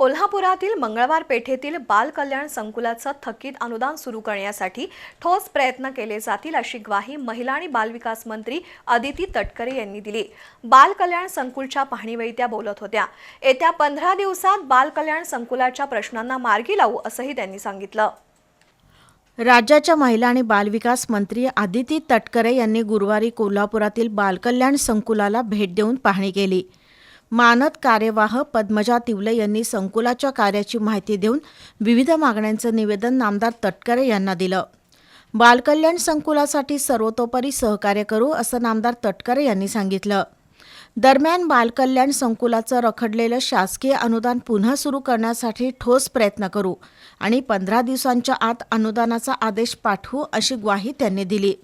कोल्हापुरातील मंगळवार पेठेतील बाल कल्याण संकुलाचं थकीत अनुदान सुरू करण्यासाठी ठोस प्रयत्न केले जातील अशी ग्वाही महिला आणि बालविकास मंत्री अदिती तटकरे यांनी दिली. बाल कल्याण संकुलच्या पाहणीवेळी त्या बोलत होत्या. येत्या पंधरा दिवसात बाल कल्याण संकुलाच्या प्रश्नांना मार्गी लावू असंही त्यांनी सांगितलं. राज्याच्या महिला आणि बालविकास मंत्री आदिती तटकरे यांनी गुरुवारी कोल्हापुरातील बालकल्याण संकुलाला भेट देऊन पाहणी केली. मानद कार्यवाह पद्मजा तिवले यांनी संकुलाच्या कार्याची माहिती देऊन विविध मागण्यांचं निवेदन नामदार तटकरे यांना दिलं. बालकल्याण संकुलासाठी सर्वतोपरी सहकार्य करू असं नामदार तटकरे यांनी सांगितलं. दरम्यान बालकल्याण संकुलाचं रखडलेलं शासकीय अनुदान पुन्हा सुरू करण्यासाठी ठोस प्रयत्न करू आणि पंधरा दिवसांच्या आत अनुदानाचा आदेश पाठवू अशी ग्वाही त्यांनी दिली.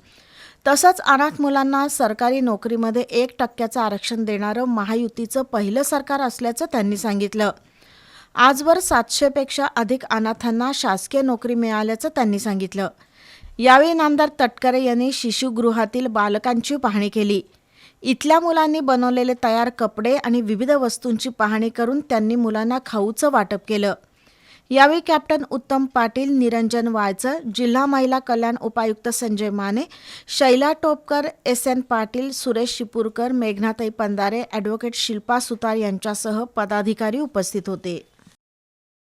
तसंच अनाथ मुलांना सरकारी नोकरीमध्ये एक टक्क्याचं आरक्षण देणारं महायुतीचं पहिलं सरकार असल्याचं त्यांनी सांगितलं. आजवर सातशेपेक्षा अधिक अनाथांना शासकीय नोकरी मिळाल्याचं त्यांनी सांगितलं. यावेळी नामदार तटकरे यांनी शिशुगृहातील बालकांची पाहणी केली. इथल्या मुलांनी बनवलेले तयार कपडे आणि विविध वस्तूंची पाहणी करून त्यांनी मुलांना खाऊचं वाटप केलं. यावेळी कॅप्टन उत्तम पाटील निरंजन वायचळ जिल्हा महिला कल्याण उपायुक्त Sanjay Mane Shaila Topkar S N Patil Suresh Shipurkar Meghnatai Pandare advocate Shilpa Sutar यांच्यासह पदाधिकारी उपस्थित होते.